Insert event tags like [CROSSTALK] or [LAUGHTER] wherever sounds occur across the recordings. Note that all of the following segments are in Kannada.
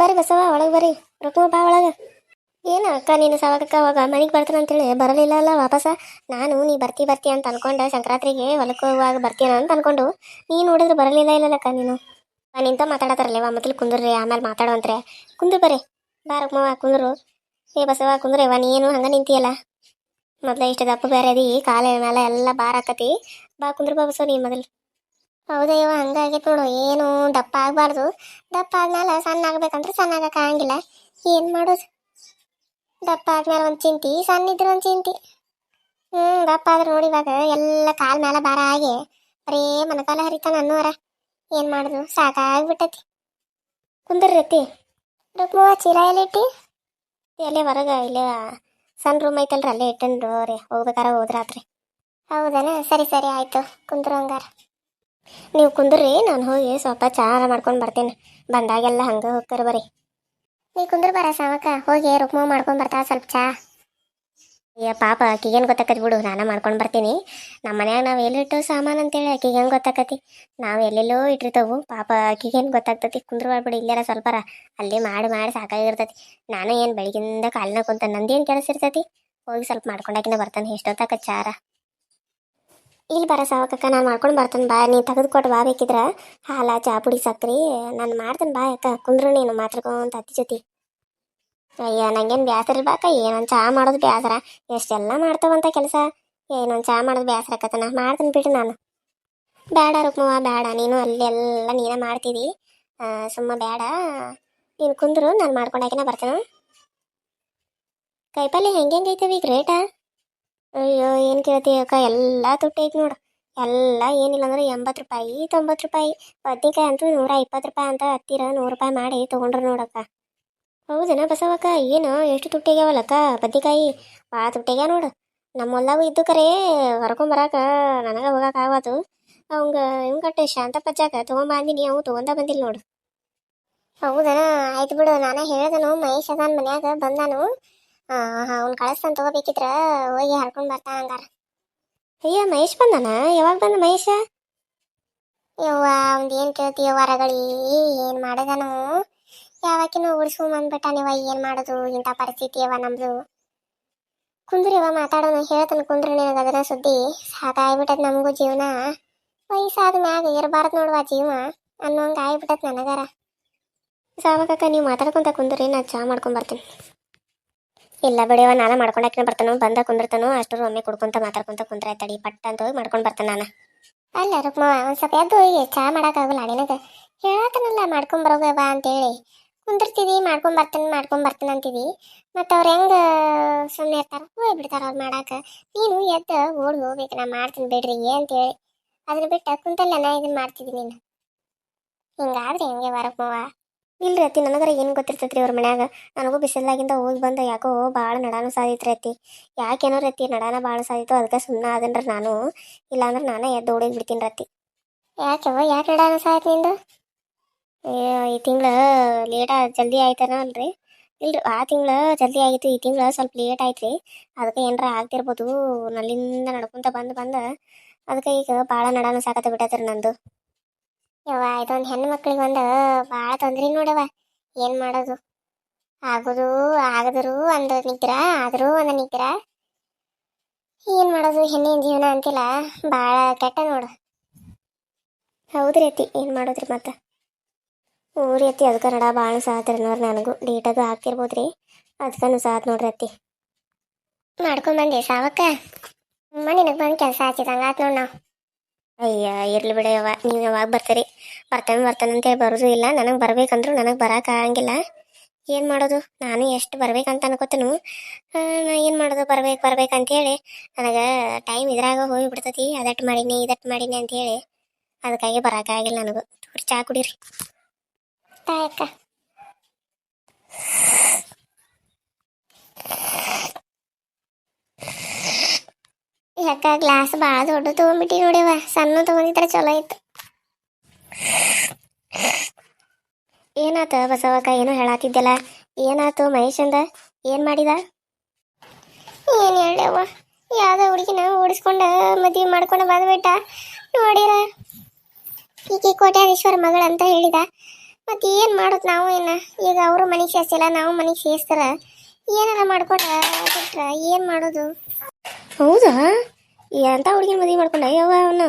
ಬರ್ರಿ ಬಸವ, ಒಳಗೆ ಬರ್ರಿ. ರೊಕ್ಕ ಬಾ ಒಳಗೆ. ಏನು ಅಕ್ಕ ನೀನು ಸವಾಗಕ್ಕ ಅವಾಗ ಮನೆಗೆ ಬರ್ತಾನೆ ಅಂತೇಳಿ? ಬರಲಿಲ್ಲ ಅಲ್ಲ ವಾಪಸ? ನಾನು ನೀ ಬರ್ತಿ ಬರ್ತಿ ಅಂತ ಅನ್ಕೊಂಡೆ ಸಂಕ್ರಾಂತಿಗೆ ಹೊಲಕ್ಕೆ ಹೋಗುವಾಗ ಬರ್ತೀನ ಅಂತ ಅನ್ಕೊಂಡು ನೀನು ನೋಡಿದ್ರೆ ಬರಲಿಲ್ಲ ಇಲ್ಲ ಅಕ್ಕ ನೀನು. ನಿಂತ ಮಾತಾಡತಾರಲ್ಲೇವ ಮೊದಲು ಕುಂದ್ರಿ ಆಮೇಲೆ ಮಾತಾಡುವಂತ್ರೆ ಕುಂದ್ರು ಬರ್ರಿ. ಬಾ ರುಕ್ಮವ್ವ ಕುಂದ್ರು. ಏ ಬಸವ ಕುಂದ್ರೇವ ನೀನು ಹಂಗೆ ನಿಂತಿಯಲ್ಲ? ಮೊದಲ ಇಷ್ಟು ದಪ್ಪ ಬೇರೆ ಅದಿ, ಕಾಲ ಮೇಲೆ ಎಲ್ಲ ಬಾರ್ ಹಾಕತಿ ಬಾ, ಕುಂದ್ರ ಬಾ ಬಸವ ನೀ ಮೊದಲು. ಹೌದಯ್ಯವ ಹಂಗಾಗೈತೆ ನೋಡು ಏನು ದಪ್ಪ ಆಗಬಾರ್ದು. ದಪ್ಪ ಆದ್ಮೇಲೆ ಸಣ್ಣ ಆಗ್ಬೇಕಂದ್ರೆ ಸಣ್ಣ ಆಗಂಗಿಲ್ಲ. ಏನು ಮಾಡೋದು? ದಪ್ಪ ಆದ್ಮೇಲೆ ಒಂದು ಚಿಂತಿ ಸಣ್ಣ ಇದ್ರೆ ಒಂದು ಚಿಂತಿ ಹ್ಞೂ ದಪ್ಪ ಆದ್ರೆ ನೋಡಿ ಇವಾಗ ಎಲ್ಲ ಕಾಲ್ ಮೇಲೆ ಭಾರ ಆಗಿ ಬರೀ ಮನಕಾಲ ಹರಿತಾನ ಅನ್ನೋರ ಏನು ಮಾಡೋದು? ಸಾಕಾಗ್ಬಿಟ್ಟತಿ. ಕುಂದ್ರತಿ ರುಕ್ಮವ್ವ ಚೀಲ ಎಲ್ಲಿಟ್ಟಿ ಅಲ್ಲೇ ಹೊರಗೆ, ಇಲ್ಲೇ ಸಣ್ಣ ರೂಮ್ ಐತಲ್ರಿ, ಅಲ್ಲೇ ಇಟ್ಟನ್ರು ಹೋಗ್ಬೇಕಾರ ಹೋದ್ರಾತ್ರಿ. ಹೌದನ? ಸರಿ ಸರಿ, ಆಯಿತು. ಕುಂದ್ರು ಹಂಗಾರ. ನೀವು ಕುಂದ್ರಿ, ನಾನು ಹೋಗಿ ಸ್ವಲ್ಪ ಚಾರ ಮಾಡ್ಕೊಂಡು ಬರ್ತೇನೆ. ಬಂದಾಗೆಲ್ಲ ಹಂಗೆ ಹೋಗ್ತಾರ ಬರ್ರಿ. ನೀ ಕುಂದ್ರ ಬರ ಸಾವಕ ಹೋಗಿ ರುಕ್ಮ ಮಾಡ್ಕೊಂಡು ಬರ್ತಾ ಸ್ವಲ್ಪ ಚಾ. ಅಯ್ಯ ಪಾಪ ಆಕಿಗೇನು ಗೊತ್ತಾಕತಿ ಬಿಡು, ನಾನು ಮಾಡ್ಕೊಂಡು ಬರ್ತೀನಿ. ನಮ್ಮ ಮನ್ಯಾಗ ನಾವು ಎಲ್ಲಿಟ್ಟು ಸಾಮಾನು ಅಂತೇಳಿ ಆಕಿಗೆ ಹೆಂಗೆ ಗೊತ್ತಾಕತಿ ನಾವು ಎಲ್ಲೆಲ್ಲೋ ಇಟ್ಟಿರ್ತೇವು, ಪಾಪ ಆಕಿಗೇನು ಗೊತ್ತಾಗ್ತತಿ? ಕುಂದ್ರ ಬಿಡು ಇಲ್ಲಾರ ಸ್ವಲ್ಪರ ಅಲ್ಲಿ ಮಾಡಿ ಮಾಡಿ ಸಾಕಾಗಿರ್ತತಿ. ನಾನು ಏನು ಬೆಳಗಿಂದ ಕಾಲಿನ ಕುಂತ ನಂದೇನು ಕೆಲಸ ಇರ್ತೈತಿ? ಹೋಗಿ ಸ್ವಲ್ಪ ಮಾಡ್ಕೊಂಡಾಕಿನ ಬರ್ತಾನೆ ಎಷ್ಟೊತ್ತಾಕ ಚಾರ ಇಲ್ಲಿ ಬರ ಸಾವಕ್ಕ ನಾನು ಮಾಡ್ಕೊಂಡು ಬರ್ತೇನೆ ಬಾ, ನೀ ತೆಗೆದು ಕೊಟ್ಟು ಬಾ ಬೇಕಿದ್ರ. ಹಾಲ, ಚಾ, ಪುಡಿ, ಸಕ್ರಿ, ನಾನು ಮಾಡ್ತೇನೆ ಬಾ ಅಕ್ಕ ಕುಂದ್ರು ನೀನು ಮಾತಾಡ್ಕೊಂತ ಅತ್ತಿ ಜೊತೆ. ಅಯ್ಯ, ನಂಗೇನು ಬೇಸರ ಬಾಕ ಏನೊಂದು ಚಾ ಮಾಡೋದು ಬೇಸರ ಎಷ್ಟೆಲ್ಲ ಮಾಡ್ತಾವಂತ ಕೆಲಸ? ಏನೊಂದು ಚಾ ಮಾಡೋದು ಬೇಸರ ಆಕತ್ತನ? ಮಾಡ್ತೀನಿ ಬಿಡು ನಾನು. ಬೇಡ ರುಕ್ಮವ್ವ ಬೇಡ ನೀನು ಅಲ್ಲೆಲ್ಲ ನೀನೇ ಮಾಡ್ತಿದಿ. ಸುಮ್ಮ ಬೇಡ ನೀನು ಕುಂದ್ರು ನಾನು ಮಾಡ್ಕೊಂಡಾಕಿನ ಬರ್ತೇನೆ. ಕೈಪಲ್ಲೆ ಹೆಂಗೆ ಹೆಂಗೈತವ ಈಗ ರೇಟ ಅಯ್ಯೋ, ಏನು ಕೇಳ್ತಿ ಅಕ್ಕ? ಎಲ್ಲ ತುಟ್ಟಿ ಐತಿ ನೋಡು. ಎಲ್ಲ ಏನಿಲ್ಲ ಅಂದ್ರೆ ಎಂಬತ್ತು ರೂಪಾಯಿ, ತೊಂಬತ್ತು ರೂಪಾಯಿ. ಬದ್ನಿಕಾಯಿ ಅಂತೂ ನೂರ ಇಪ್ಪತ್ತು ರೂಪಾಯಿ ಅಂತ ಹತ್ತಿರ ನೂರು ರೂಪಾಯಿ ಮಾಡಿ ತೊಗೊಂಡ್ರು ನೋಡಕ್ಕ ಹೌದನ ಬಸವಕ್ಕ? ಏನು? ಎಷ್ಟು ತುಟ್ಟಿಗ್ಯಾವಲ್ಲಕ್ಕ ಬದ್ನಿಕಾಯಿ? ಭಾಳ ತುಟ್ಟಿಗ್ಯಾವ ನೋಡು. ನಮ್ಮ ಹೊಲ್ದಾಗೂ ಇದ್ದು ಕರೆ ಹೊರ್ಕೊಂಬರಾಕ ನನಗೆ ಹೋಗಕ್ಕೆ ಆಗವತ್ತು ಅವಂಗ ಕಟ್ಟೆ ಶಾಂತ ಪಜ್ಜಾಕ ತೊಗೊಂಬಂದಿನಿ ಅವು ತೊಗೊಂಡ ಬಂದಿಲ್ಲ ನೋಡು. ಹೌದನ? ಆಯ್ತು ಬಿಡು. ನಾನು ಹೇಳ್ದನು, ಮಹೇಶ್ ಅದಾನ ಮನ್ಯಾಗ ಬಂದಾನು. ಅವ್ನು ಕಳಿಸ್ತಾನ ತಗೋಬೇಕಿದ್ರ ಹೋಗಿ ಹರ್ಕೊಂಡ್ ಬರ್ತಾನ ಹಂಗಾರ. ಅಯ್ಯ, ಮಹೇಶ್ ಬಂದನ? ಯಾವಾಗ ಬಂದ ಮಹೇಶ? ಯವ್ವ, ಅವ್ನ್ದು ಏನ್ ಕೇಳ್ತೀಯ ವರಗಳಿ ಏನ್ ಮಾಡಿದನು? ಯಾವಾಕಿನೂ ಉಡ್ಸ್ಕೊಂಡ್ ಬಂದ್ಬಿಟ್ಟಾನಿವ ಏನ್ ಮಾಡೋದು? ಇಂಥ ಪರಿಸ್ಥಿತಿ ಅವ ನಮ್ದು. ಕುಂದ್ರಿವ ಮಾತಾಡೋಣ, ಹೇಳ್ತಾನೆ ಕುಂದ್ರಿ ನಿನಗೆ ಅದನ್ನ ಸುದ್ದಿ. ಸಾಕಾಗ್ಬಿಟ್ಟದ ನಮಗೂ ಜೀವನ. ವಯಸ್ಸಾದ ಮ್ಯಾಗ ಇರಬಾರ್ದು ನೋಡುವ ಜೀವ ಅನ್ನೋಂಗ ಆಗ್ಬಿಟ್ಟದ ನನಗಾರ. ಸಾವಕಕ್ಕ ನೀವು ಮಾತಾಡ್ಕೊಂತ ಕುಂದ್ರಿ ನಾ ಚಾ ಮಾಡ್ಕೊಂಡ್ ಬರ್ತೀನಿ. ಇಲ್ಲ ಬಿಡಿಯವ ನಾನು ಮಾಡ್ಕೊಂಡಾಕಿನ ಬರ್ತಾನು, ಬಂದ ಕುಂದಿರ್ತಾನು, ಅಷ್ಟರು ಒಮ್ಮೆ ಕುಡ್ಕೊಂತ ಮಾತಾಡ್ಕೊಂತ ಕುಂದ್ರ ತಡಿ ಪಟ್ಟ ಅಂತ ಹೋಗಿ ಮಾಡ್ಕೊಂಡು ಬರ್ತಾನ ನಾನು. ಅಲ್ಲ ರುಕ್ಮವ ಒಂದು ಸ್ವಲ್ಪ ಎದ್ದು ಹೋಗಿ, ಚಾ ಮಾಡೋಕ್ಕಾಗಲ್ಲ ಅಡಿನಾಗ ಹೇಳತ್ತನಲ್ಲ ಮಾಡ್ಕೊಂಡ್ ಅಂತೇಳಿ. ಕುಂದಿರ್ತೀವಿ, ಮಾಡ್ಕೊಂಡ್ ಬರ್ತಾನೆ ಮಾಡ್ಕೊಂಡ್ ಬರ್ತಾನೆ ಅಂತಿದಿ ಮತ್ತು ಅವ್ರು ಹೆಂಗ ಸುಮ್ಮನೆ ಇರ್ತಾರ? ಹೋಗಿ ಬಿಡ್ತಾರ ಅವ್ರು ಮಾಡಾಕ. ನೀನು ಎದ್ದ, ಓಡಿ ಹೋಗ್ಬೇಕು, ನಾ ಮಾಡ್ತೀನಿ ಬಿಡ್ರಿ ಅಂತೇಳಿ. ಅದನ್ನ ಬಿಟ್ಟು ಕುಂತಲ್ಲ ನಾ ಇದನ್ನ ಮಾಡ್ತಿದ್ದೀನಿ ನೀನು? ಹಿಂಗಾದ್ರೆ ಹೆಂಗೆ ವರಕ್ಮವ ಇಲ್ರಿ ಅತ್ತಿ ನನಗರ ಏನು ಗೊತ್ತಿರ್ತೈತ್ರಿ ಅವ್ರ ಮನ್ಯಾಗ? ನನಗೂ ಬಿಸಿಲಾಗಿಂದ ಹೋಗಿ ಬಂದ ಯಾಕೋ ಭಾಳ ನಡಾನು ಸಾಧಿತ್ರಿ ಅತ್ತಿ. ಯಾಕೇನೋ ರೀತಿ ನಡಾನ ಭಾಳ ಸಾದಿತ್ತು ಅದಕ್ಕೆ ಸುಮ್ಮನೆ ಅದನ್ರಿ ನಾನು. ಇಲ್ಲಾಂದ್ರೆ ನಾನೇ ಎದ್ದು ಓಡಿ ಬಿಡ್ತೀನಿ ರತಿ ಯಾಕವ ಯಾಕೆ ನಡಾನ ಸಾಯ್ತು ನಿಂದು? ಈ ತಿಂಗಳ ಲೇಟ ಜಲ್ದಿ ಆಯ್ತಾನ ಅಲ್ರಿ. ಇಲ್ರಿ ಆ ತಿಂಗಳ ಜಲ್ದಿ ಆಗಿತ್ತು ಈ ತಿಂಗಳ ಸ್ವಲ್ಪ ಲೇಟ್ ಆಯ್ತ್ರಿ. ಅದಕ್ಕೆ ಏನರ ಆಗ್ತಿರ್ಬೋದು ನಲ್ಲಿಂದ ನಡ್ಕೊಂತ ಬಂದು ಬಂದ ಅದಕ್ಕೆ ಈಗ ಭಾಳ ನಡಾನು ಸಾಕತ್ತ ಬಿಟ್ಟತ್ರಿ ನಂದು. ಯವ್ವ, ಇದೊಂದು ಹೆಣ್ಣು ಮಕ್ಳಿಗೆ ಒಂದು ಭಾಳ ತೊಂದ್ರೆ ನೋಡವ ಏನು ಮಾಡೋದು? ಆಗೋದು, ಆಗದ್ರು ಒಂದು ನಿಗ್ರ ಆದರೂ ಒಂದು ನಿದ್ರ ಏನು ಮಾಡೋದು ಹೆಣ್ಣಿನ ಜೀವನ ಅಂತಿಲ್ಲ ಭಾಳ ಕೆಟ್ಟ ನೋಡು. ಹೌದ್ರಿ ಅತ್ತಿ, ಏನು ಮಾಡೋದ್ರಿ ಮತ್ತೆ? ಊರಿ ಅತ್ತಿ ಅದಕ್ಕೆ ನಡ ಭಾಳ ಸಾತ್ರಿ ನೋಡ್ರಿ ನನಗೂ. ಡೇಟದು ಹಾಕ್ತಿರ್ಬೋದ್ರಿ. ಅದಕ್ಕೂ ಸಾತ್ ನೋಡ್ರಿ ಅತ್ತಿ. ಮಾಡ್ಕೊಂಬಂದೆ ಸಾವಕ್ಕ. ನಿನಗೆ ಬಂದು ಕೆಲಸ ಹಚ್ಚಿದಂಗ ಆತು ನಾವು. ಅಯ್ಯ, ಇರ್ಲಿ ಬಿಡಯ್ಯವ್ವ ನೀವು ಯಾವಾಗ ಬರ್ತೀರಿ? ಬರ್ತಾನೆ ಬರ್ತಾನೆ ಅಂತೇಳಿ ಬರೋದು ಇಲ್ಲ. ನನಗೆ ಬರ್ಬೇಕಂದ್ರು ನನಗೆ ಆಗಂಗಿಲ್ಲ. ಏನು ಮಾಡೋದು? ನಾನು ಎಷ್ಟು ಬರ್ಬೇಕಂತ ಅನ್ಕೋತನು. ನಾ ಏನು ಮಾಡೋದು? ಬರ್ಬೇಕು ಬರ್ಬೇಕು ಅಂತೇಳಿ ನನಗೆ ಟೈಮ್ ಇದ್ರಾಗ ಹೋಗಿ ಬಿಡ್ತೈತಿ ಅದಟ್ಟು ಮಾಡೀನಿ ಇದಟ್ಟು ಮಾಡೀನಿ ಅಂತೇಳಿ ಅದಕ್ಕಾಗಿ ಬರೋಕ್ಕಾಗಿಲ್ಲ ನನಗೂ. ಚಹಾ ಕುಡೀರಿ. ತಾಯಕ್ಕ. ಯಾಕ ಗ್ಲಾಸ್ ಭಾಳ ದೊಡ್ಡ ತಗೊಂಡ್ಬಿಟ್ಟಿ ನೋಡಿವ ಸಣ್ಣ ತಗೊಂಡಿದ್ರೆ ಚಲೋ ಇತ್ತು ಏನಾತ ಬಸವಕ್ಕ, ಏನು ಹೇಳಾತಿದ್ದಲ್ಲ? ಏನಾತು ಮಹೇಶಂದ? ಏನ್ ಮಾಡಿದ? ಏನ್ ಹೇಳವ ಯಾವ್ದ ಹುಡುಗಿನ ಓಡಿಸ್ಕೊಂಡ ಮದ್ವೆ ಮಾಡ್ಕೊಂಡು ಬಂದ್ಬಿಟ್ಟ ನೋಡಿರ? ಈಕೆ ಕೋಟ್ಯಾಧೀಶ್ವರ ಮಗಳಂತ ಹೇಳಿದ. ಮತ್ತೆ ಏನು ಮಾಡೋದು ನಾವು ಏನ ಈಗ ಅವರು ಮನೆಗೆ ಸೇರ್ಸಿಲ್ಲ, ನಾವು ಮನೆಗೆ ಸೇರ್ಸ್ತಾರ. ಏನಾರ ಮಾಡ್ಕೊಂಡ್ರ ಏನು ಮಾಡೋದು? ಹೌದಾ? ಎಂತ ಹುಡುಗಿನ ಮದುವೆ ಮಾಡ್ಕೊಂಡ? ಯವ್ವ ಅವನು.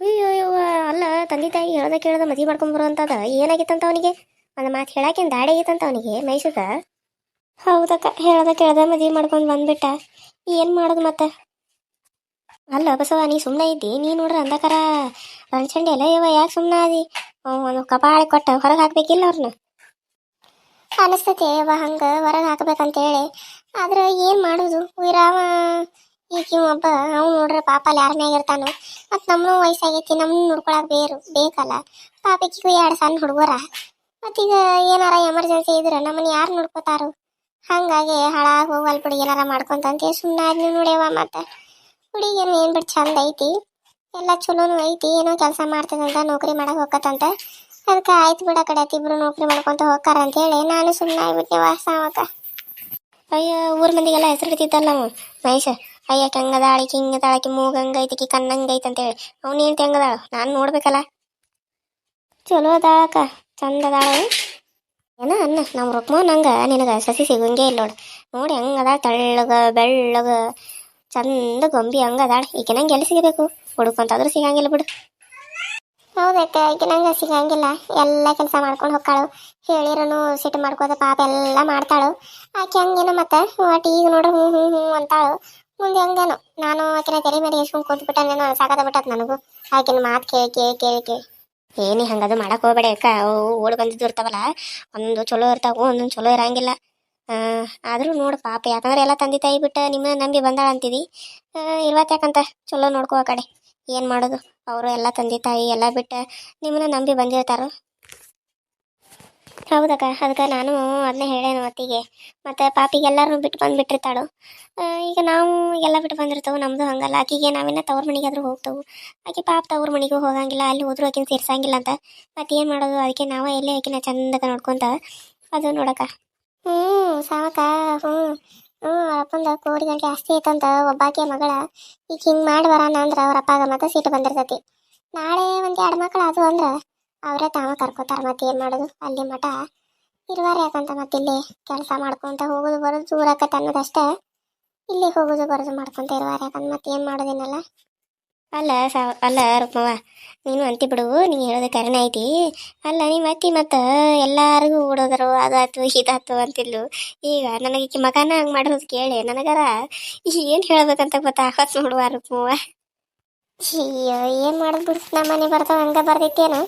ಅಯ್ಯೋ ಯವ್ವ ಅಲ್ಲ, ತಂದೆ ತಾಯಿ ಹೇಳ್ದ ಕೇಳ್ದ ಮದುವೆ ಮಾಡ್ಕೊಂಡ್ ಬರೋಂತದ ಏನಾಗಿತ್ತಂತ ಅವನಿಗೆ? ಒಂದು ಮಾತು ಹೇಳಾಕೇನು ದಾಡಿ ಆಗಿತ್ತಂತ ಅವನಿಗೆ ಮೈಸೂರ ಹೌದಕ್ಕ, ಹೇಳ್ದ ಕೇಳ್ದ ಮದುವೆ ಮಾಡ್ಕೊಂಡು ಬಂದ್ಬಿಟ್ಟ. ಏನು ಮಾಡೋದು ಮತ್ತೆ? ಅಲ್ಲ, ಬಸವ, ನೀ ಸುಮ್ಮನೆ ಇದ್ದಿ? ನೀ ನೋಡ್ರ ಅಂದಕರ ರಣಚಂಡಿ ಅಲ್ಲ? ಯವ್ವ ಯಾಕೆ ಸುಮ್ಮನೆ ಆದಿ? ಒಂದು ಕಪಾಳಿ ಕೊಟ್ಟ ಹೊರಗೆ ಹಾಕ್ಬೇಕಿಲ್ಲ ಅವ್ರನ್ನ ಅನಿಸ್ತತಿ ಯವ್ವ ಹಂಗೆ ಹೊರಗೆ ಹಾಕ್ಬೇಕಂತೇಳಿ. ಆದ್ರೆ ಏನು ಮಾಡೋದು? ವಿರಾಮ ಈಗ ಇವ ಒಬ್ಬ ಅವ್ನು ನೋಡ್ರೆ ಪಾಪ ಅಲ್ಲಿ ಯಾರನ್ಯಾಗ ಇರ್ತಾನು ಮತ್ತು ನಮ್ಮನು ವಯಸ್ಸಾಗೈತಿ ನಮ್ಮನ್ನು ನೋಡ್ಕೊಳಕ್ ಬೇರು, ಬೇಕಲ್ಲ. ಪಾಪಕ್ಕಿಗೂ ಎರಡು ಸಣ್ಣ ಹುಡುಗರ. ಮತ್ತೀಗ ಏನಾರ ಎಮರ್ಜೆನ್ಸಿ ಇದ್ರೆ ನಮ್ಮನ್ನ ಯಾರು ನೋಡ್ಕೋತಾರು? ಹಂಗಾಗಿ ಹಾಳಾಗಿ ಹೋಗಲ್ ಬಿಡಿ, ಏನಾರ ಮಾಡ್ಕೊಂತಂತೆ. ಸುಮ್ಮನೆ ಆದ್ನು ನೋಡ್ಯವ ಮತ್ತೆ. ಹುಡುಗಿಯನ್ನು ಏನು ಬಿಟ್ಟು ಚಂದ ಐತಿ. ಎಲ್ಲ ಚಲೋನು ಐತಿ, ಏನೋ ಕೆಲಸ ಮಾಡ್ತದಂತ ನೌಕರಿ ಮಾಡಕ್ಕೆ ಹೋಗತ್ತಂತ ಅದಕ್ಕೆ ಆಯ್ತು ಬಿಡ ಕಡೆ ಇಬ್ರು ನೌಕರಿ ಮಾಡ್ಕೊಂತ ಹೋಗ್ತಾರ ಅಂತೇಳಿ ನಾನು ಸುಮ್ಮನೆ ಆಗ್ಬಿಟ್ಟೆ ವಾಸಾವಕ ಅಯ್ಯ, ಊರ್ ಮಂದಿಗೆಲ್ಲ ಹೆಸರು ಹಿಡಿತಿದ್ದಲ್ಲ ನಾವು. ಮಹೇಶ ಅಯ್ಯ ಮೂಗಂಗ ಐತಿಕಿ ಕಣ್ಣಂಗ ಕಣ್ಣಂಗೈತಿ ಅಂತೇಳಿ. ಏನ್ ತೆಂಗದಾಳ ನಾನು ನೋಡ್ಬೇಕಲ್ಲ. ಚಲೋ ಅದಾಳಕ ಚಂದ ಅದಾಳ ಏನ ಅನ್ನ ನಮ್ಮ ರುಕ್ಮ ನಂಗ ನಿನಗ ಸಸಿ ಸಿಗಂಗೆ ಇಲ್ಲ ನೋಡು. ನೋಡಿ ಹೆಂಗದ ತಳ್ಳಗ, ಬೆಳ್ಳಗ, ಚಂದ ಗೊಂಬಿ ಹಂಗ ಅದಾಳ. ಈಕೆ ನಂಗೆ ಎಲ್ಲಿ ಸಿಗಬೇಕು? ಹುಡುಕಂತಾದ್ರು ಸಿಗಂಗಿಲ್ಲ ಬಿಡು. ಹೌದಕ್ಕ, ಈಕೆ ನಂಗೆ ಸಿಗಂಗಿಲ್ಲ. ಎಲ್ಲ ಕೆಲಸ ಮಾಡ್ಕೊಂಡು ಹೋಗ್ತಾಳು ಹೇಳಿರನು ಸಿಟ್ಟು ಮಾಡ್ಕೋದ ಪಾಪ ಎಲ್ಲ ಮಾಡ್ತಾಳು. ಆಕೆ ಹಂಗೇನ ಮತ್ತೆ? ಒಟ್ಟು ಈಗ ನೋಡ್ರಿ ಹ್ಞೂ ಹ್ಞೂ ಹ್ಞೂ ಅಂತಾಳು. ಮುಂದೆ ಹಂಗೇನು? ನಾನು ಆಕಿನ ತೆರೆ ಮೇಲೆ ಎಸ್ಕೊಂಡು ಕೂತ್ಬಿಟ್ಟನೇನೋ ಸಾಕಾದ ಬಿಟ್ಟತ್ ನನಗೂ. ಆಕಿನ ಮಾತು ಕೇಳಿ ಕೇಳಿ ಕೇಳಿ ಕೇಳಿ. ಏನಿ ಹಂಗದು ಮಾಡಕ್ ಹೋಗ್ಬೇಡ ಅಕ್ಕ. ಓಡ್ ಬಂದಿದ್ದು ಇರ್ತಾವಲ್ಲ, ಒಂದು ಚಲೋ ಇರ್ತಾವು, ಒಂದೊಂದು ಚಲೋ ಇರಂಗಿಲ್ಲ. ಆದ್ರೂ ನೋಡು ಪಾಪ, ಯಾಕಂದ್ರೆ ಎಲ್ಲ ತಂದೆ ತಾಯಿ ಬಿಟ್ಟು ನಿಮ್ಮನ್ನ ನಂಬಿ ಬಂದಾಳ ಅಂತೀವಿ ಇರ್ವತ್ ಯಾಕಂತ ಚಲೋ ನೋಡ್ಕೋ ಆ ಕಡೆ. ಏನು ಮಾಡೋದು? ಅವರು ಎಲ್ಲ ತಂದೆ ತಾಯಿ ಎಲ್ಲ ಬಿಟ್ಟು ನಿಮ್ಮನ್ನ ನಂಬಿ ಬಂದಿರ್ತಾರು? ಹೌದಕ್ಕ ಅದಕ್ಕೆ ನಾನು ಅದನ್ನೇ ಹೇಳೇನು ಮತ್ತಿಗೆ ಮತ್ತು ಪಾಪಿಗೆ ಎಲ್ಲರೂ ಬಿಟ್ಟು ಬಂದುಬಿಟ್ಟಿರ್ತಾಳು. ಈಗ ನಾವು ಎಲ್ಲ ಬಿಟ್ಟು ಬಂದಿರ್ತೇವೆ ನಮ್ಮದು ಹಂಗಲ್ಲ. ಆಕಿಗೆ ನಾವಿನ್ನ ತವ್ರ ಮನೆಗಾದ್ರೂ ಹೋಗ್ತೇವೆ. ಆಕೆ ಪಾಪ ತವ್ರ ಮನೆಗೂ ಹೋಗಂಗಿಲ್ಲ, ಅಲ್ಲಿ ಹೋದ್ರೂ ಆಕಿನ ಸೇರ್ಸಂಗಿಲ್ಲ ಅಂತ. ಮತ್ತೆ ಏನು ಮಾಡೋದು? ಅದಕ್ಕೆ ನಾವು ಎಲ್ಲೇ ಆಕಿನ ಚಂದಗ ನೋಡ್ಕೊಂತ ಅದು ನೋಡಕ ಹ್ಞೂ ಸಾವಕ ಹ್ಞೂ ಹ್ಞೂ ಅಪ್ಪಂದ ಕೋಡಿ ಗಂಟೆ ಆಸ್ತಿ ಐತಂತ ಒಬ್ಬಾಕೆ ಮಗಳ ಈಗ ಹಿಂಗೆ ಮಾಡಿ ಬರೋಣ ಅಂದ್ರೆ ಅವ್ರ ಅಪ್ಪಾಗ ಮತ್ತೆ ಸೀಟ್ ಬಂದಿರ್ತೈತಿ. ನಾಳೆ ಒಂದು ಎರಡು ಮಕ್ಕಳು ಅದು ಅಂದ್ರೆ ಅವರೇ ತಾವ ಕರ್ಕೋತಾರ ಮತ್ತೆ ಏನು ಮಾಡೋದು? ಅಲ್ಲಿ ಮಠ ಇರುವಾರ ಯಾಕಂತ ಮತ್ತೆ ಇಲ್ಲಿ ಕೆಲಸ ಮಾಡ್ಕೊಂತ ಹೋಗೋದು ಬರೋದು ದೂರ ಆಕತ್ತೆ ಅನ್ನೋದಷ್ಟೇ ಇಲ್ಲಿ ಹೋಗೋದು ಬರೋದು ಮಾಡ್ಕೊಂತ ಇರುವಾರ ಯಾಕಂತ ಮತ್ತೆ ಏನು ಮಾಡೋದೇನಲ್ಲ ಅಲ್ಲ ಸ ಅಲ್ಲ ರುಕ್ಮವ್ವ ನೀನು ಅಂತಿ ಬಿಡು ನೀನು ಹೇಳೋದು ಕರೆನ ಐತಿ. ಅಲ್ಲ ನಿಮ್ಮ ಅತ್ತಿ ಮತ್ತು ಎಲ್ಲರಿಗೂ ಓಡೋದರು ಅದಾತು ಇದಾತು ಅಂತಿಲ್ಲು ಈಗ ನನಗೆ ಈ ಮಗನ ಹಂಗೆ ಮಾಡೋದು ಕೇಳಿ ನನಗರ. ಏನು ಹೇಳ್ಬೇಕಂತ ಗೊತ್ತಾಗತ್ ನೋಡುವ ರುಕ್ಮವ್ವ ಅಯ್ಯೋ ಏನು ಮಾಡೋದು ಬಿಡು? ನಮ್ಮ ಮನೆ ಬರ್ತಾವ ಹಂಗೆ ಬರ್ದೈತೇನು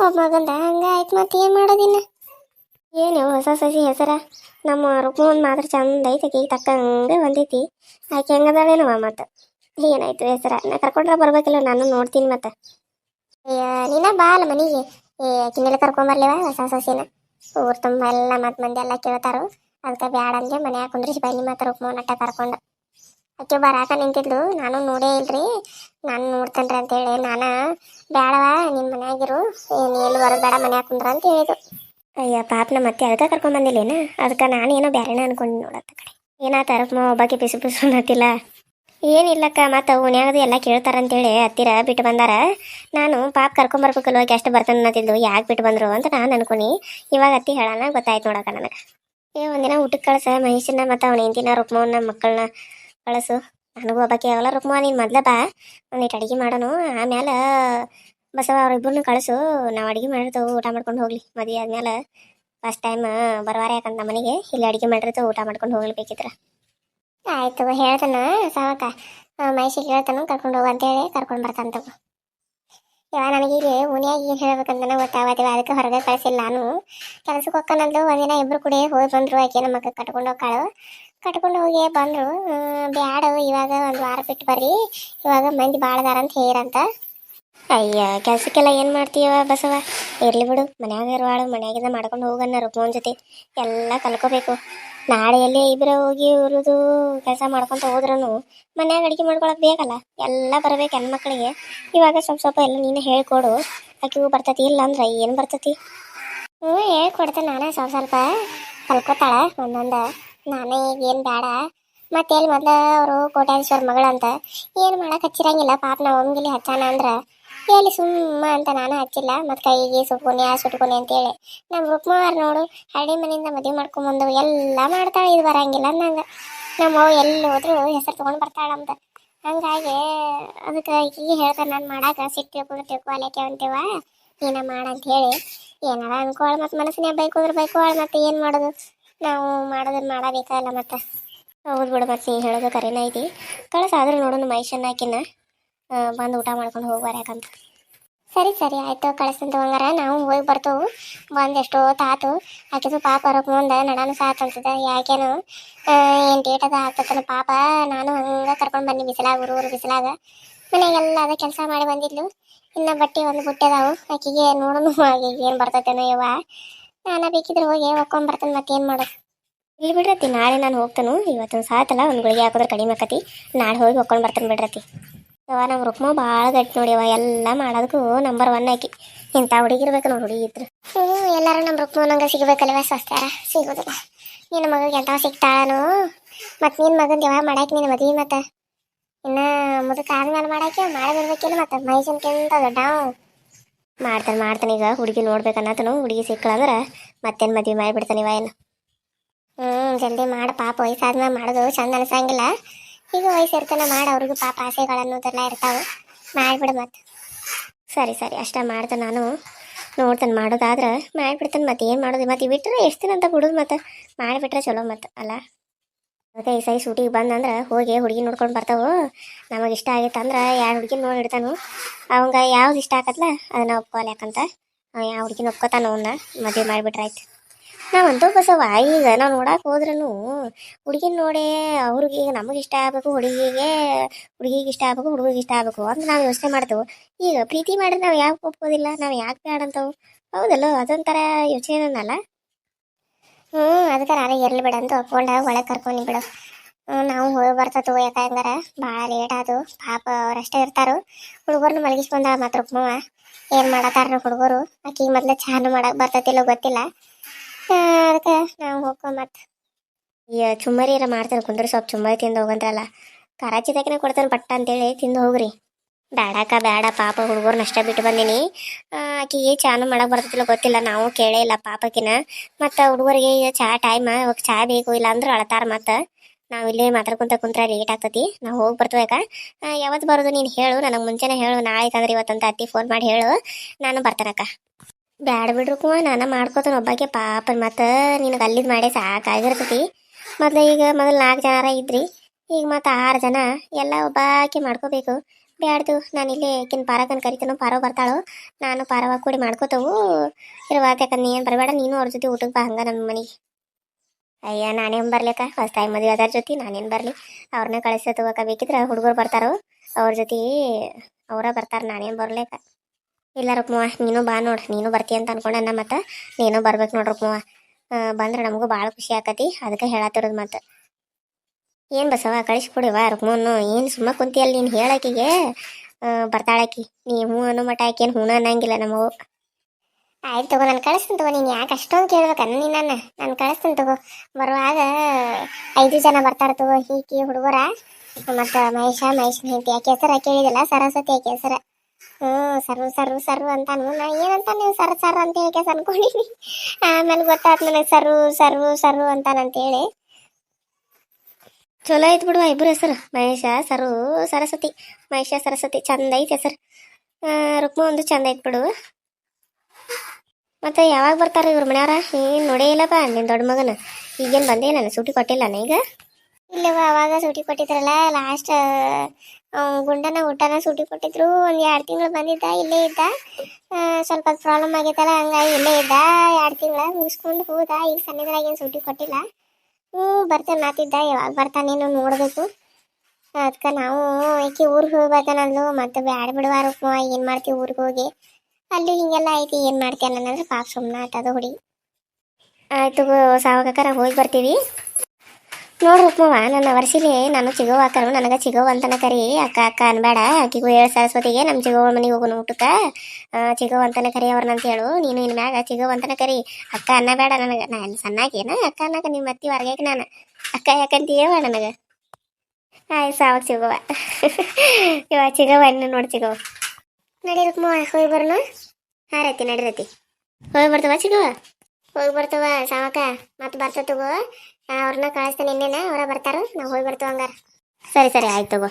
ಒಬ್ಬ ಮಗಂದ, ಹಂಗ ಆಯ್ತು ಮತ್ತೆ ಏನು ಮಾಡೋದಿನ್ನ ಏನು ಹೊಸ ಸಸಿ ಹೆಸರ? ನಮ್ಮ ರುಕ್ಮನ್ ಮಾತ್ರ ಚಂದ ಐತೆ ಈಗ ತಕ್ಕಂಗೆ ಬಂದೈತಿ ಆಕೆ ಹೆಂಗದಾಳೇನವ ಮತ್ತೆ ಏನಾಯ್ತು ಹೆಸರ? ನಾ ಕರ್ಕೊಂಡ್ರೆ ಬರ್ಬೇಕಿಲ್ಲ, ನಾನು ನೋಡ್ತೀನಿ ಮತ್ತೆ. ನೀನ ಬಾ ಅಲ್ಲ ಮನೆಗೆ. ಏ ಆಕಿನೆಲ್ಲ ಕರ್ಕೊಂಬರ್ಲಿವ ಹೊಸ ಸಸಿನ? ಊರ್ ತುಂಬ ಎಲ್ಲ ಮತ್ತೆ ಮಂದಿ ಎಲ್ಲ ಕೇಳ್ತಾರು. ಅದಕ್ಕೆ ಬ್ಯಾಡ ಅಂದ್ರೆ ಮನ್ಯಾಗ ಕುಂದ್ರಿಸಿ ಬನ್ನಿ ಮತ್ತೆ ರುಕ್ಮನ್ ನಟ್ಟ ಕರ್ಕೊಂಡು. ಆಕೆ ಬರಾಕ ನಿಂತಿದ್ಲು. ನಾನು ನೋಡೇ ಇಲ್ರಿ. ನಾನು ನೋಡ್ತೇನ್ರಿ ಅಂತೇಳಿ ನಾನು ಬೇಡವ ನಿಮ್ಮ ಮನ್ಯಾಗಿರು. ಏನು ಬೇಡ, ಮನ್ಯಾಗ ಕುಂದ್ರ ಅಂತ ಹೇಳಿದ್ರು ಅಯ್ಯ ನಮ್ಮ ಮತ್ತೆ ಅದಕ್ಕೆ ಕರ್ಕೊಂಡ್ ಬಂದಿಲ್ಲೇನ? ಅದಕ್ಕೆ ನಾನು ಏನೋ ಬೇರೆನ ಅನ್ಕೊಂಡು ನೋಡತ್ತ ಕಡೆ ಏನಾತ ಅರಪ್ಪ ಒಬ್ಬಾಕಿ ಪಿಸು ಪಿಸು ಅನ್ನತ್ತಿಲ್ಲ. ಏನಿಲ್ಲಕ್ಕ, ಮತ್ತು ಓನ್ಯಾಗದು ಎಲ್ಲ ಕೇಳ್ತಾರಂತೇಳಿ ಹತ್ತಿರ ಬಿಟ್ಟು ಬಂದಾರ. ನಾನು, ಪಾಪ ಕರ್ಕೊಂಬರ್ಬೇಕಲ್ವ ಎಷ್ಟು ಬರ್ತಾನೆ ಅನ್ನತ್ತಿದ್ಲು. ಯಾಕೆ ಬಿಟ್ಟು ಬಂದರು? ಅಂತ ನಾನು ಅನ್ಕೊನಿ. ಇವಾಗ ಅತ್ತಿ ಹೇಳೋಣ ಗೊತ್ತಾಯ್ತು ನೋಡಕ್ಕ ನನಗೆ. ಏ, ಒಂದಿನ ಊಟಕ್ಕೆ ಕಳ್ಸ, ಮಹೇಶನ್ನ ಮತ್ತು ಅವನ ಹೆಂಡತಿನ ರುಕ್ಮವನ್ನ ಮಕ್ಕಳನ್ನ ಕಳಿಸು ನನಗೂ ಒಬ್ಬಾಕೆ ಆಗಲ್ಲ ರುಕ್ಮ, ನೀನು ಮೊದ್ಲ ಬಾ. ಒಂದಿಟ್ಟು ಅಡುಗೆ ಮಾಡೋನು. ಆಮ್ಯಾಲ ಬಸವ ಅವ್ರಿಬ್ಬರನ್ನ ಕಳಿಸು. ನಾವು ಅಡುಗೆ ಮಾಡಿರ್ತೇವೆ, ಊಟ ಮಾಡ್ಕೊಂಡು ಹೋಗ್ಲಿ. ಮದುವೆ ಆದ್ಮೇಲೆ ಫಸ್ಟ್ ಟೈಮ್ ಬರವಾರ ಯಾಕಂತ ಮನೆಗೆ, ಇಲ್ಲಿ ಅಡುಗೆ ಮಾಡಿರ್ತೇವೆ, ಊಟ ಮಾಡ್ಕೊಂಡು ಹೋಗ್ಲಿಬೇಕಿದ್ರ ಆಯ್ತು ಹೇಳ್ತಾನ. ಸಾವಕ ಮೈಸಿಗೆ ಹೇಳ್ತಾನು, ಕರ್ಕೊಂಡು ಹೋಗು ಅಂತೇಳಿ ಕರ್ಕೊಂಡು ಬರ್ತಾನ ತಗೋ. ಇವ ನನಗೆ ಇಲ್ಲಿ ಓನ್ಯಾಗ ಏನು ಹೇಳ್ಬೇಕಂತ ಗೊತ್ತಾಗತ್ತಿವ ಅದಕ್ಕೆ ಹೊರಗೆ ಕಳಿಸಿಲ್ಲ ನಾನು. ಕೆಲಸಕ್ಕೆ ಹೋಗ್ಕನಂದು ಒಂದಿನ ಇಬ್ರು ಕೂಡ ಹೋಗಿ ಬಂದರು. ಆಕೆ ನಮ್ಮ ಕಟ್ಕೊಂಡು ಹೋಗ್ಕಾಳು ಕಟ್ಕೊಂಡು ಹೋಗಿ ಬಂದರು. ಬ್ಯಾಡ, ಇವಾಗ ಒಂದು ವಾರ ಬಿಟ್ಟು ಬರ್ರಿ. ಇವಾಗ ಮಂದಿ ಬಾಳದಾರ ಅಂತ ಹೇರಂತ ಅಯ್ಯ, ಕೆಲ್ಸಕ್ಕೆಲ್ಲ ಏನು ಮಾಡ್ತೀವ ಬಸವ? ಇರ್ಲಿ ಬಿಡು, ಮನ್ಯಾಗ ಇರುವಾಳು, ಮನ್ಯಾಗಿಂದ ಮಾಡ್ಕೊಂಡು ಹೋಗನ್ನ ರುಕ್ಮೋನ್ ಜೊತೆ. ಎಲ್ಲ ಕಲ್ಕೋಬೇಕು. ನಾಳೆ ಎಲ್ಲಿ ಇಬ್ಬರ ಹೋಗಿ ಉರಿದು ಕೆಲಸ ಮಾಡ್ಕೊಂತ ಹೋದ್ರೂ ಮನ್ಯಾಗ ಅಡುಗೆ ಮಾಡ್ಕೊಳಕ್ ಬೇಕಲ್ಲ. ಎಲ್ಲ ಬರ್ಬೇಕು ಹೆಣ್ಮಕ್ಳಿಗೆ ಇವಾಗ ಸ್ವಲ್ಪ ಸ್ವಲ್ಪ ಎಲ್ಲ ನೀನು ಹೇಳ್ಕೊಡು. ಆಕಿಗೂ ಬರ್ತತಿ ಇಲ್ಲ ಅಂದ್ರೆ ಏನು ಬರ್ತತಿ? ಹ್ಞೂ ಹೇಳ್ಕೊಡ್ತೇನೆ ನಾನೇ ಸ್ವಲ್ಪ ಸ್ವಲ್ಪ. ಕಲ್ಕೋತಾಳ ಒಂದೊಂದು. ನಾನೇ ಈಗ ಏನು ಬೇಡ ಮತ್ತೆ ಎಲ್ಲಿ ಮೊದಲ ಅವರು ಕೋಟ್ಯಾಧೀಶ್ವರ ಮಗಳಂತ ಏನು ಮಾಡಕ್ಕೆ ಹಚ್ಚಿರಂಗಿಲ್ಲ. ಪಾಪ ನಾವು ಒಮ್ಗಿಲಿ ಹಚ್ಚಾನ ಅಂದ್ರೆ, ಎಲ್ಲಿ ಸುಮ್ಮ ಅಂತ ನಾನು ಹಚ್ಚಿಲ್ಲ. ಮತ್ತು ಕೈಗೆ ಸುಟ್ಕೊನಿ ಆ ಸುಟ್ಕೊನಿ ಅಂತೇಳಿ. ನಮ್ಮ ರುಕ್ಮಾರ್ ನೋಡು, ಹಳ್ಳಿ ಮನೆಯಿಂದ ಮದುವೆ ಮಾಡ್ಕೊಂಬಂದು ಎಲ್ಲ ಮಾಡ್ತಾಳೆ, ಇದು ಬರಂಗಿಲ್ಲ ನಂಗೆ ನಮ್ಮ ಅವ್ವ ಎಲ್ಲಿ ಹೋದ್ರು ಹೆಸರು ತೊಗೊಂಡು ಬರ್ತಾಳೆ ಅಂತ. ಹಂಗಾಗಿ ಅದಕ್ಕೆ ಈಗ ಹೇಳ್ತಾರೆ ನಾನು ಮಾಡಾಕ ಸಿಟ್ಟು ತಿಳ್ಕೊಂಡು ತಿಳ್ಕೊಳಕ್ಕೆ ಅಂತೀವ? ಏನ ಮಾಡ ಅಂತ ಹೇಳಿ. ಏನಾರ ಅನ್ಕೊಳ ಮತ್ತು ಮನಸ್ಸಿನಾಗ ಬೈಕು ಅಂದ್ರೆ ಬೈಕೋಳ ಮತ್ತೆ ಏನು ಮಾಡೋದು? ನಾವು ಮಾಡೋದನ್ನ ಮಾಡಬೇಕಲ್ಲ ಮತ್ತೆ? ಹೌದು ಬಿಡು ಮತ್ತೆ ಹೇಳೋದು ಕರೆನ ಐತಿ ಕಳ್ಸಾದ್ರೆ ನೋಡೋಣ ಮೈಷನ್ ಹಾಕಿನ ಬಂದು ಊಟ ಮಾಡ್ಕೊಂಡು ಹೋಗ್ಬಾರ ಯಾಕಂತ. ಸರಿ ಸರಿ, ಆಯಿತು ಕಳಿಸ್ತಂತ ಹಂಗಾರ ನಾವು ಹೋಗಿ ಬರ್ತೇವೆ. ಬಂದು ಎಷ್ಟೋ ತಾತು. ಆಕಿದು ಪಾಪ ಬರೋಕೆ ಮುಂದೆ ನಡಾನು ಸಾತ್ ಅಂತದ ಯಾಕೇನು? ಏನು ಡೇಟ್ ಅದ ಆಗ್ತದಲ್ಲ ಪಾಪ. ನಾನು ಹಂಗೆ ಕರ್ಕೊಂಡು ಬನ್ನಿ ಬಿಸಿಲಾಗ, ಊರು ಊರು ಬಿಸಿಲಾಗ. ಮನೆಗೆಲ್ಲ ಅದ ಕೆಲಸ ಮಾಡಿ ಬಂದಿದ್ಲು. ಇನ್ನು ಬಟ್ಟೆ ಒಂದು ಬುಟ್ಟೆದಾವು. ಆಕಿಗೆ ನೋಡೋಣ [LAUGHS] ಆಕಿಗೆ ಏನು ಬರ್ತೈತೇನೋ ಯವ್ವ. ನಾನು ಬೇಕಿದ್ರೆ ಹೋಗಿ ಒಕ್ಕೊಂಡ್ ಬರ್ತೇನೆ ಮತ್ತೇನು ಮಾಡೋದು? ಇಲ್ಲಿ ಬಿಡ್ರತಿ, ನಾಳೆ ನಾನು ಹೋಗ್ತಾನು ಇವತ್ತೊಂದು ಸಾತಲ್ಲ ಒಂದು ಗುಳಿಗೆ ಹಾಕಿದ್ರೆ ಕಡಿಮೆ ಆಕತಿ. ನಾಳೆ ಹೋಗಿ ಹೊಕ್ಕೊಂಡು ಬರ್ತಾನೆ ಬಿಡ್ರತಿ. ಅವ ನಮ್ಮ ರುಕ್ಮ ಭಾಳ ಗಟ್ಟಿ ನೋಡಿವ ಎಲ್ಲ ಮಾಡೋದಕ್ಕೂ ನಂಬರ್ ಒನ್ ಆಕಿ. ಇಂಥ ಹುಡುಗಿರ್ಬೇಕು ನೋಡಿ ಹುಡುಗಿ ಇದ್ರು. ಹ್ಞೂ ಎಲ್ಲರೂ ನಮ್ಮ ರುಕ್ಮ ನಂಗೆ ಸಿಗಬೇಕಲ್ವ ಸಸ್ತಾರ ಸಿಗೋದಿಲ್ಲ. ನಿನ್ನ ಮಗಗೆ ಎಂಥ ಸಿಗ್ತಾಳನು? ಮತ್ತು ನಿನ್ನ ಮಗನ ಯಾವಾಗ ಮಾಡಾಕಿ ನಿನ್ನ ಮದುವೆ ಮತ್ತೆ? ಇನ್ನ ಮುದುಕ ಆದ್ಮೇಲೆ ಮಾಡಾಕೆ ಮಾಡಿ ಬರ್ಬೇಕಿಲ್ಲ ಮತ್ತೆ? ಮೈಸನ್ಕಿಂತ ದೊಡ್ಡವ. ಮಾಡ್ತಾನೆ ಮಾಡ್ತಾನೆ. ಈಗ ಹುಡುಗಿ ನೋಡ್ಬೇಕನ್ನತನು. ಹುಡುಗಿ ಸಿಕ್ಕಳಂದ್ರೆ ಮತ್ತೇನು ಮದುವೆ ಮಾಡಿಬಿಡ್ತಾನೆ ಇವ ಏನು. ಹ್ಞೂ ಜಲ್ದಿ ಮಾಡು. ಪಾಪ ವಯಸ್ಸಾದ್ನ ಮಾಡೋದು ಚಂದ ಅನ್ಸಂಗಿಲ್ಲ. ಈಗ ವಯಸ್ಸು ಇರ್ತಾನೆ ಮಾಡಿ. ಅವ್ರಿಗೂ ಪಾಪ ಆಸೆಗಳನ್ನೋದೆಲ್ಲ ಇರ್ತಾವೆ. ಮಾಡಿಬಿಡು ಮತ್ತೆ. ಸರಿ ಸರಿ. ಅಷ್ಟೇ ಮಾಡ್ದೆ ನಾನು. ನೋಡ್ತಾನೆ, ಮಾಡೋದಾದ್ರೆ. ಮಾಡಿಬಿಡ್ತಾನೆ ಮತ್ತೆ. ಏನು ಮಾಡೋದು? ಮತ್ತೆ ಬಿಟ್ಟರೆ ಎಷ್ಟು ದಿನ ಅಂತ ಬಿಡೋದು ಮತ್ತೆ. ಮಾಡಿಬಿಟ್ರೆ ಚಲೋ ಮತ್ತೆ, ಅಲ್ಲ? ಅದಕ್ಕೆ ಈ ಸೈ ಶೂಟಿಗೆ ಬಂದಂದ್ರೆ ಹೋಗಿ ಹುಡುಗಿ ನೋಡ್ಕೊಂಡು ಬರ್ತಾವು. ನಮಗೆ ಇಷ್ಟ ಆಗೈತೆ ಅಂದ್ರೆ ಯಾವ ಹುಡುಗಿ ನೋಡಿ ಇಡ್ತಾನು. ಅವಂಗ ಯಾವ್ದು ಇಷ್ಟ ಆಗತ್ತಲ್ಲ ಅದನ್ನ ಒಪ್ಕೋಲ್ ಯಾಕಂತ ಯಾವ ಹುಡುಗಿನ ಒಪ್ಕೋತಾನ ಅವನ್ನ ಮದುವೆ ಮಾಡಿಬಿಟ್ರಾಯ್ತು. ನಾವಂತೂ ಬಸವ, ಈಗ ನಾವು ನೋಡಕ್ಕೆ ಹೋದ್ರೂ ಹುಡುಗಿನ ನೋಡಿ ಅವ್ರಿಗೆ ಈಗ ನಮಗೆ ಇಷ್ಟ ಆಗ್ಬೇಕು, ಹುಡುಗಿಗೆ ಹುಡುಗಿಗೆ ಇಷ್ಟ ಆಗ್ಬೇಕು, ಹುಡುಗಿಗೆ ಇಷ್ಟ ಆಗ್ಬೇಕು ಅಂತ ನಾವು ಯೋಚನೆ ಮಾಡ್ತೇವೆ. ಈಗ ಪ್ರೀತಿ ಮಾಡಿದ್ರೆ ನಾವು ಯಾಕೆ ಒಪ್ಕೋದಿಲ್ಲ, ನಾವು ಯಾಕೆ ಬೇಡ ಅಂತವು ಹೌದಲ್ಲ, ಅದೊಂಥರ ಯೋಚನೆನಲ್ಲ. ಹ್ಞೂ ಅದಕ್ಕೆ ನಾನೇ ಇರಲಿ ಬಿಡ ಅಂತ ಒಪ್ಕೊಂಡ ಒಳಗೆ ಕರ್ಕೊಂಡು ಬಿಡು. ನಾವು ಹೋಗಿ ಬರ್ತತು ಯಾಕಂದ್ರೆ ಭಾಳ ಲೇಟ್ ಆದು ಪಾಪ ಅವರಷ್ಟೇ ಇರ್ತಾರು. ಹುಡುಗರ್ನ ಮಲಗಿಸ್ಕೊಂಡ ಮಾತ್ರ ಉಪ್ಮವ ಏನು ಮಾಡತ್ತಾರ ಹುಡುಗರು. ಆಕಿಗೆ ಮೊದ್ಲು ಚಾನು ಮಾಡಕ್ಕೆ ಬರ್ತತಿಲ್ಲೋ ಗೊತ್ತಿಲ್ಲ. ಅದಕ್ಕೆ ನಾವು ಹೋಗ್ಕೊ ಮತ್ತೆ ಈ ಚುಮ್ಮರಿಯರ ಮಾಡ್ತಾರೆ ಕುಂದ್ರೆ, ಸ್ವಲ್ಪ ಚುಮ್ಮರಿ ತಿಂದು ಹೋಗಂದ್ರಲ್ಲ ಕರಾಚಿ ತಕಿನ ಕೊಡ್ತಾನೆ ಪಟ್ಟ ಅಂತೇಳಿ ತಿಂದು ಹೋಗ್ರಿ. ಬೇಡಕ್ಕ ಬೇಡ ಪಾಪ ಹುಡುಗರು ಅಷ್ಟೇ ಬಿಟ್ಟು ಬಂದೀನಿ. ಆಕಿಗೆ ಚಾನು ಮಾಡಕ್ ಬರ್ತೈತಿಲ್ಲ ಗೊತ್ತಿಲ್ಲ, ನಾವು ಕೇಳೇ ಇಲ್ಲ ಪಾಪಕಿನ. ಮತ್ತು ಹುಡುಗರಿಗೆ ಚಾ ಟೈಮ್ ಅವಾಗ ಚಾ ಬೇಕು ಇಲ್ಲ ಅಂದ್ರೆ ಅಳತಾರ ಮತ್ತು. ನಾವು ಇಲ್ಲೇ ಮಾತಾಡ್ಕೊಂತ ಕುಂತ್ರ ಲೇಟ್ ಆಗ್ತತಿ. ನಾವು ಹೋಗಿ ಬರ್ತೇವೆ ಯಾವತ್ತು ಬರೋದು ನೀನು ಹೇಳು, ನನಗೆ ಮುಂಚೆನೇ ಹೇಳು ನಾಳೆ ತಂದ್ರೆ ಇವತ್ತಂತ ಅತ್ತಿ ಫೋನ್ ಮಾಡಿ ಹೇಳು, ನಾನು ಬರ್ತಾನಕ್ಕ ಬ್ಯಾಡ ಬಿಡ್ರು ಕುವ, ನಾನು ಮಾಡ್ಕೋತಾನೆ ಒಬ್ಬಾಕೆ ಪಾಪ ಮತ್ತು ನಿನಗೆ ಅಲ್ಲಿದ್ ಮಾಡೇ ಸಾಕಾಗಿರ್ತತಿ. ಮೊದ್ಲು ಈಗ ಮೊದಲು ನಾಲ್ಕು ಜನ ಇದ್ರಿ, ಈಗ ಮತ್ತೆ ಆರು ಜನ, ಎಲ್ಲ ಒಬ್ಬಾಕೆ ಮಾಡ್ಕೋಬೇಕು. ಬ್ಯಾಡ್ದು. ನಾನು ಇಲ್ಲೇ ಆಕಿನ ಪಾರಕನ್ ಕರಿತಾನೋ ಪಾರೋ ಬರ್ತಾಳೋ. ನಾನು ಪಾರವ ಕೂಡಿ ಮಾಡ್ಕೋತವು. ಇರುವಾತ ಯಾಕಂದ್ರೆ ನೀ ಏನು ಬರಬೇಡ, ನೀನು ಅವ್ರ ಜೊತೆ ಊಟಕ್ಕೆ ಬಾ ಹಂಗೆ ನಮ್ಮ ಮನೆಗೆ. ಅಯ್ಯ ನಾನೇನು ಬರ್ಲಿಕ್ಕ? ಫಸ್ಟ್ ಟೈಮ್ ಮದುವೆ ಅದಾರ ಜೊತೆ ನಾನೇನು ಬರಲಿ? ಅವ್ರನ್ನ ಕಳಿಸೋತವಕ್ಕ ಬೇಕಿದ್ರೆ ಹುಡುಗರು ಬರ್ತಾರೋ, ಅವ್ರ ಜೊತೆ ಅವರ ಬರ್ತಾರೆ ನಾನೇನು ಬರ್ಲಿಕ್ಕ? ಇಲ್ಲ ರುಕ್ಮವ್ವ ನೀನು ಬಾ ನೋಡು. ನೀನು ಬರ್ತೀಯ ಅಂತ ಅನ್ಕೊಂಡೆ ಮತ್ತು, ನೀನು ಬರ್ಬೇಕು ನೋಡ್ರಿ ರುಕ್ಮವ್ವ ಬಂದ್ರೆ ನಮಗೂ ಭಾಳ ಖುಷಿ ಆಕತಿ. ಅದಕ್ಕೆ ಹೇಳತ್ತಿರೋದು ಮತ್ತೆ ಏನು ಬಸವ, ಕಳಿಸ್ಕೊಡಿವ ರುಕ್ಮನ್ನು ಏನು ಸುಮ್ಮ ಕುಂತಿಯಲ್ಲ ನೀನು ಹೇಳಾಕಿಗೆ? ಬರ್ತಾಳಾಕಿ. ನೀ ಹ್ಞೂ ಅನ್ನೋ ಮಟ ಏನು ಹೂಣ ಅನ್ನಂಗಿಲ್ಲ ನಮ್ಮವು ಆಯ್ತು ತಗೋ, ನಾನು ಕಳಿಸ್ತೀನಿ ತಗೋ. ನೀನು ಯಾಕೆ ಅಷ್ಟೊಂದು ಕೇಳ್ಬೇಕನ್ನ ನೀನು ನನ್ನ ನಾನು ಕಳಿಸ್ತೀನಿ ತಗೋ. ಬರುವಾಗ ಐದು ಜನ ಬರ್ತಾರೆ ತಗೋ ಹೀಕಿ ಹುಡುಗರ. ಮತ್ತು ಮಹೇಶ, ಮಹೇಶನ ಹೆಂಡತಿ. ಆಕೆ ಹೆಸರು ಕೇಳಿದಿಲ್ಲ ಸರಸ್ವತಿ ಆಕೆ ಹೆಸರು. ಹ್ಞೂ ಸರ್ವ ಸರ್ವ ಸರ್ವ ಅಂತಾನು. ನಾ ಏನಂತ ನೀವು ಸರ್ ಸರ್ ಅಂತ ಹೇಳಿ ಅನ್ಕೊಂಡಿನಿ ಆಮೇಲೆ ಗೊತ್ತಾಯ್ತು ನನಗೆ ಸರ್ವ ಸರ್ವ ಸರ್ವ ಅಂತಾನಂತೇಳಿ. ಚಲೋ ಐತ್ ಬಿಡುವ ಇಬ್ಬರು ಹೆಸರು. ಮಹೇಶ, ಸರು, ಸರಸ್ವತಿ. ಮಹೇಶ, ಸರಸ್ವತಿ, ಚಂದ ಐತಿ ಹೆಸರು. ರುಕ್ಮ ಒಂದು ಚಂದ ಐತ್ ಬಿಡು. ಮತ್ತೆ ಯಾವಾಗ ಬರ್ತಾರೆ ಇವ್ರ ಮನೆಯವ್ರ ಏನು ನೋಡೇ ಇಲ್ಲಪ್ಪ ನಿನ್ನ ದೊಡ್ಡ ಮಗನ. ಈಗೇನು ಬಂದೇ ನಾನು ಸೂಟಿ ಕೊಟ್ಟಿಲ್ಲ ಈಗ. ಇಲ್ಲವ ಅವಾಗ ಸೂಟಿ ಕೊಟ್ಟಿದ್ರಲ್ಲ ಲಾಸ್ಟ್ ಗುಂಡನ ಊಟನ ಸೂಟಿ ಕೊಟ್ಟಿದ್ರು. ಒಂದು ಎರಡು ತಿಂಗಳು ಬಂದಿದ್ದ, ಇಲ್ಲೇ ಇದ್ದ. ಸ್ವಲ್ಪ ಪ್ರಾಬ್ಲಮ್ ಆಗೈತಲ್ಲ ಹಂಗಾಗಿ ಇಲ್ಲೇ ಇದ್ದ. ಎರಡು ತಿಂಗಳ ಮುಗಿಸ್ಕೊಂಡು ಹೋದ. ಈಗ ಸಣ್ಣದ್ರಾಗ ಏನು ಸೂಟಿ ಕೊಟ್ಟಿಲ್ಲ. ಹ್ಞೂ ಬರ್ತೇನೆ ಮಾತಿದ್ದ ಯಾವಾಗ ಬರ್ತಾನೇನು ನೋಡಬೇಕು. ಅದಕ್ಕೆ ನಾವು ಈಕಿ ಊರಿಗೆ ಹೋಗ್ಬೇಕನ್ನಂದ್ಲು ಮತ್ತೆ ಬ್ಯಾಡ ಬಿಡುವ ಏನ್ ಮಾಡ್ತೀವಿ ಊರಿಗೆ ಹೋಗಿ? ಅಲ್ಲಿ ಹಿಂಗೆಲ್ಲ ಐತಿ, ಏನು ಮಾಡ್ತೀಯ ಅನ್ನಂದ್ರೆ ಪಾಪ ಸುಮ್ಮನೆ ಆಟದ ಹುಡಿ. ಆಯ್ತು ಸಾವಕರ ಹೋಗಿ ಬರ್ತೀವಿ. ನೋಡ್ರಿ ಉಪ್ಮವ ನನ್ನ ವರ್ಷಿಲಿ ನಾನು ಚಿಗವ್ವ ಅಕ್ಕನು ನನಗೆ ಚಿಗವ್ ಅಂತನ ಕರಿ. ಅಕ್ಕ ಅಕ್ಕ ಅನ್ಬೇಡ. ಆಕಿಗೂ ಹೇಳ ಸರಸ್ವತಿಗೆ ನಮ್ಮ ಚಿಗವ್ವ ಮನೆಗೆ ಹೋಗೋಣ ಊಟಕ್ಕೆ. ಚಿಗೋವ ಅಂತನ ಕರಿ ಅವ್ರನ್ನ ಹೇಳು. ನೀನು ಇನ್ ಮ್ಯಾಗ ಚಿಗವ್ ಅಂತನ ಕರಿ. ಅಕ್ಕ ಅನ್ನಬೇಡ ನನಗೆ. ನಾನು ಅಲ್ಲಿ ಸಣ್ಣಾಕೇನ ಅಕ್ಕ ಅನ್ನಕ ನಿಮ್ಮ ಅತ್ತಿ ಹೊರಗೆ ನಾನು. ಅಕ್ಕ ಯಾಕಂತೀಯವ ನನಗೆ? ಆಯ್ತು ಸಾವಾಗ ಚಿಗವ್ವ. [LAUGHS] ಇವ ಚಿಗವ್ವ ಇನ್ನು ನೋಡಿ ಚಿಗವ ನಡಿ ರುಕ್ಮವ್ವ ಹೋಗಿ ಬರೋಣ ಹಾಂ ರತಿ ನಡಿ ರತಿ ಹೋಗಿ ಬರ್ತವ ಚಿಗವ ಹೋಗಿ ಬರ್ತವ ಸಾವಕ? ಮತ್ತೆ ಬರ್ತ ತಗೋ. ಅವ್ರನ್ನ ಕಳಿಸ್ತೇನೆ ಇನ್ನೇನ ಅವ್ರ ಬರ್ತಾರ ನಾವು ಹೋಗಿ ಬರ್ತೇವೆ ಹಂಗಾರ. ಸರಿ ಸರಿ ಆಯ್ತು ತಗೋ.